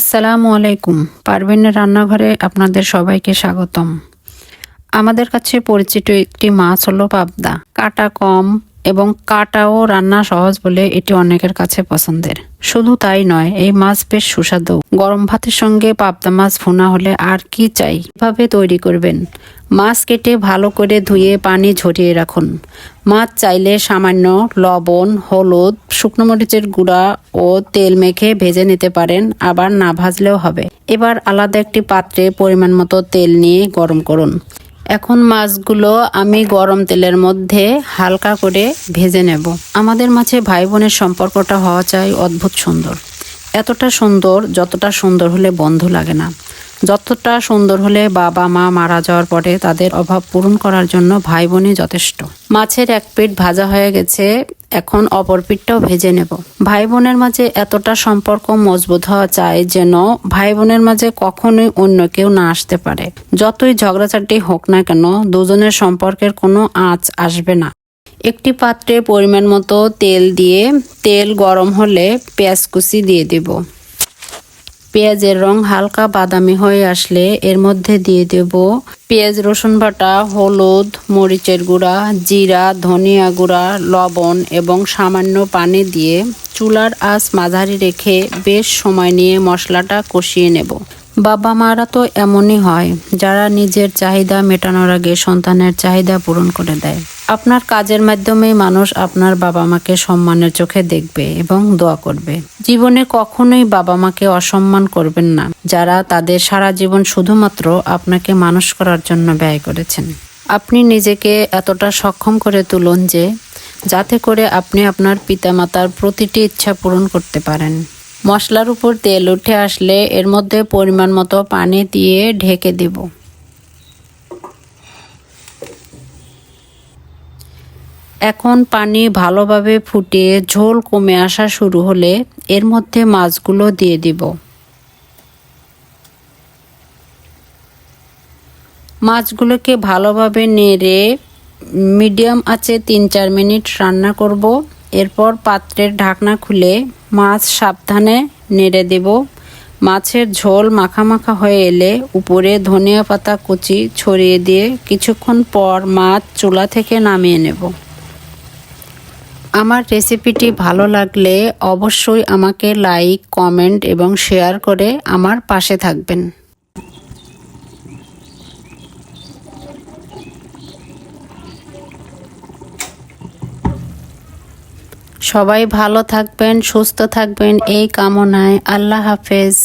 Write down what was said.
আসসালামু আলাইকুম। পারভিনের রান্নাঘরে আপনাদের সবাইকে স্বাগতম। আমাদের কাছে পরিচিত একটি মাছ হলো পাবদা। কাটা কম এবং কাটাও রান্না সহজ বলে এটি অনেকের কাছে পছন্দের। শুধু তাই নয়, এই মাছ বেশ সুস্বাদু। গরম ভাতের সঙ্গে পাবদা মাছ ভুনা হলে আর কি চাই? এভাবে তৈরি করবেন? মাছ কেটে ভালো করে ধুয়ে পানি ঝরিয়ে রাখুন। মাছ চাইলে সামান্য লবণ, হলুদ, শুকনো মরিচের গুঁড়া ও তেল মেখে ভেজে নিতে পারেন, আবার না ভাজলেও হবে। এবার আলাদা একটি পাত্রে পরিমাণ মতো তেল নিয়ে গরম করুন। এখন মাছগুলো আমি গরম তেলের মধ্যে হালকা করে ভেজে নেব। আমাদের মাঝে ভাই বোনের সম্পর্কটা হওয়া চাই অদ্ভুত সুন্দর। এতটা সুন্দর, যতটা সুন্দর হলে বন্ধু লাগে না। যতটা সুন্দর হলে বাবা, মা মারা যাওয়ার পরে তাদের অভাব পূরণ করার জন্য ভাই বোনই যথেষ্ট। মাছের এক পেট ভাজা হয়ে গেছে এখন অপর পিঠটাও ভেজে নেব। ভাই বোনের মাঝে এতটা সম্পর্ক মজবুত হওয়া চায় যেন ভাই বোনের মাঝে কখনোই অন্য কেউ না আসতে পারে। যতই ঝগড়াঝাটি হোক না কেন, দুজনের সম্পর্কের কোনো আঁচ আসবে না। একটি পাত্রে পরিমাণ মতো তেল দিয়ে তেল গরম হলে পেঁয়াজ কুচি দিয়ে দেব। পেঁয়াজের রং হালকা বাদামি হয়ে আসলে এর মধ্যে দিয়ে দেব পেঁয়াজ, রসুন বাটা, হলুদ, মরিচের গুঁড়া, জিরা, ধনিয়া গুঁড়া, লবণ এবং সামান্য পানি দিয়ে চুলার আঁচ মাঝারি রেখে বেশ সময় নিয়ে মশলাটা কষিয়ে নেব। বাবা মারা তো এমনই হয়, যারা নিজের চাহিদা মেটানোর আগে সন্তানের চাহিদা পূরণ করে দেয়। আপনার কাজের মাধ্যমেই মানুষ আপনার বাবা মাকে সম্মানের চোখে দেখবে এবং দোয়া করবে। জীবনে কখনোই বাবা মাকে অসম্মান করবেন না, যারা তাদের সারা জীবন শুধুমাত্র আপনাকে মানুষ করার জন্য ব্যয় করেছেন। আপনি নিজেকে এতটা সক্ষম করে তুলুন যে, যাতে করে আপনি আপনার পিতামাতার প্রতিটি ইচ্ছা পূরণ করতে পারেন। মশলার উপর তেল উঠে আসলে এর মধ্যে পরিমাণ মতো পানি দিয়ে ঢেকে দেব। এখন পানি ভালোভাবে ফুটিয়ে ঝোল কমে আসা শুরু হলে এর মধ্যে মাছগুলো দিয়ে দিব। মাছগুলোকে ভালোভাবে নেড়ে মিডিয়াম আছে তিন চার মিনিট রান্না করব। এরপর পাত্রের ঢাকনা খুলে মাছ সাবধানে নেড়ে দেব। মাছের ঝোল মাখা মাখা হয়ে এলে উপরে ধনিয়া পাতা কুচি ছড়িয়ে দিয়ে কিছুক্ষণ পর মাছ চুলা থেকে নামিয়ে নেব। আমার রেসিপিটি ভালো লাগলে অবশ্যই আমাকে লাইক কমেন্ট এবং শেয়ার করে আমার পাশে থাকবেন। সবাই ভালো থাকবেন, সুস্থ থাকবেন, এই কামনায় আল্লাহ হাফেজ।